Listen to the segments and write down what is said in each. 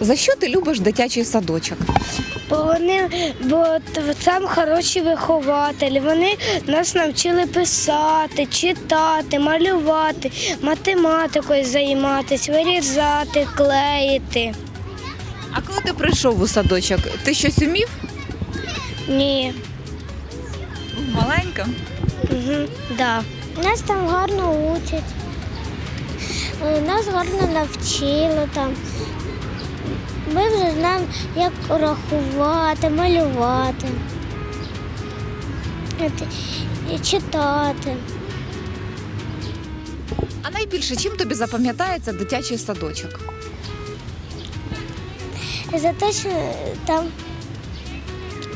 За що ти любиш дитячий садочок? Бо вони, бо там хороші вихователі. Вони нас навчили писати, читати, малювати, математикою займатися, вирізати, клеїти. А коли ти прийшов у садочок, ти щось умів? Ні. Маленька. Угу, да. Нас там гарно учать. Е, Нас гарно навчили там. Ми вже знаємо, як рахувати, малювати, читати. А найбільше чим тобі запам'ятається дитячий садочок? За те, що там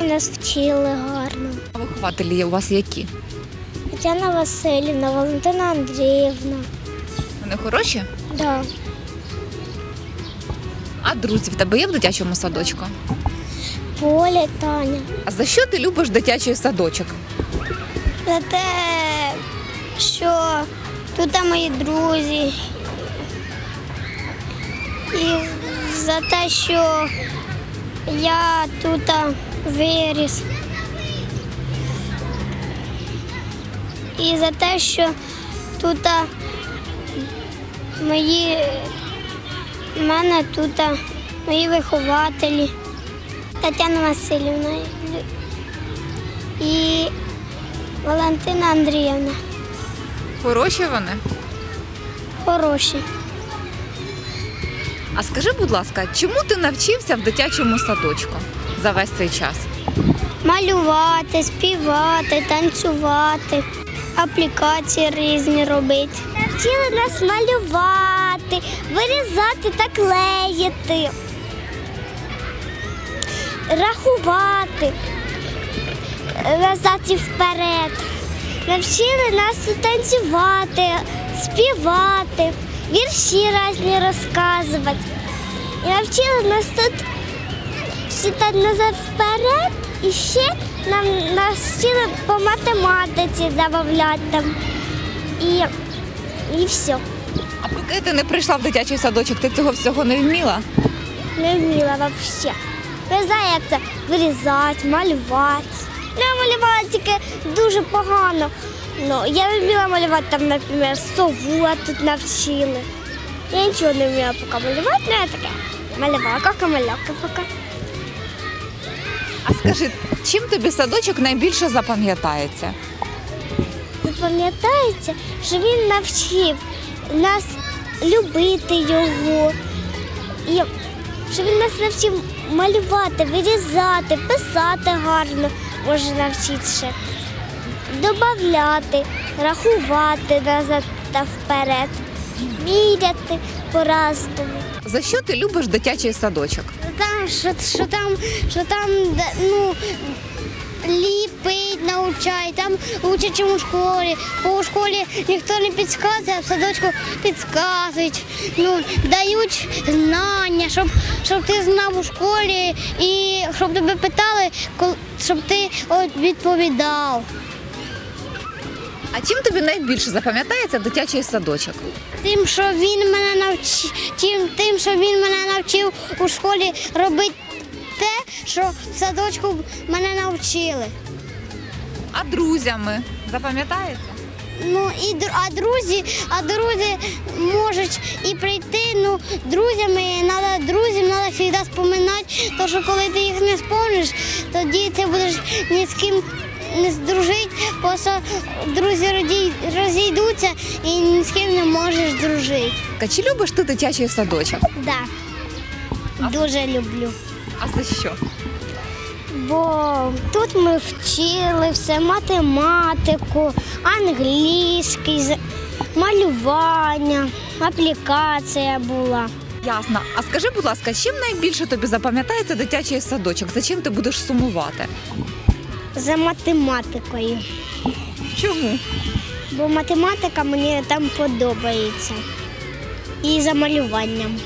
нас вчили гарно. А вихователі у вас які? Тетяна Васильівна, Валентина Андріївна. Вони хороші? Да. А друзі в тебе є в дитячому садочку? Поля Таня. А за що ти любиш дитячий садочок? За те, що тут мої друзі. І за те, що я тут виріс. І за те, що тут мої в мене тут мої вихователі. Тетяна Васильівна і Валентина Андріївна. Хороші вони? Хороші. А скажи, будь ласка, чому ти навчився в дитячому садочку за весь цей час? Малювати, співати, танцювати, аплікації різні робити. Навчили нас малювати, вирізати та клеїти, рахувати, назад і вперед. Навчили нас танцювати, співати, вірші різні розказувати. І навчили нас тут читати назад вперед і ще нам нас вчили по математиці додавати там. І, і все. А поки ти не прийшла в дитячий садочок, ти цього всього не вміла? Не вміла взагалі. Не знаю, як це вирізати, малювати. Я малювала тільки дуже погано. Ну, я вміла малювати там, наприклад, сову а тут навчили. Я нічого не вміла поки малювати, ну я таке. Малювала, як малявка поки. А скажи, чим тобі садочок найбільше запам'ятається? Запам'ятається, що він навчив нас любити його. І щоб він нас навчив малювати, вирізати, писати гарно, може ще, додати, рахувати назад та вперед, міряти по-разному. За що ти любиш дитячий садочок? Там, що, що там, що там, ну, ліпить, навчають, там учать чому в школі. Бо у школі ніхто не підказує, а в садочку підказують, ну, дають знання, щоб, щоб ти знав у школі і щоб тебе питали, щоб ти відповідав. А чим тобі найбільше запам'ятається дитячий садочок? Тим, що він мене навчив, тим, що він мене навчив у школі робити те, що в садочку мене навчили. А друзями запам'ятається? Ну і а друзі, а друзі можуть і прийти. Ну друзями надо друзям треба завжди споминати, то що коли ти їх не спомниш, тоді ти будеш ні з ким не здружити, просто друзі розійдуться і ні з ким не можеш дружити. Чи любиш ти дитячий садочок? Да. Дуже люблю. А за що? Бо тут ми вчили все математику, англійський, малювання, аплікація була. Ясно. А скажи, будь ласка, чим найбільше тобі запам'ятається дитячий садочок? За чим ти будеш сумувати? За математикою. Чому? Бо математика мені там подобається. І за малюванням.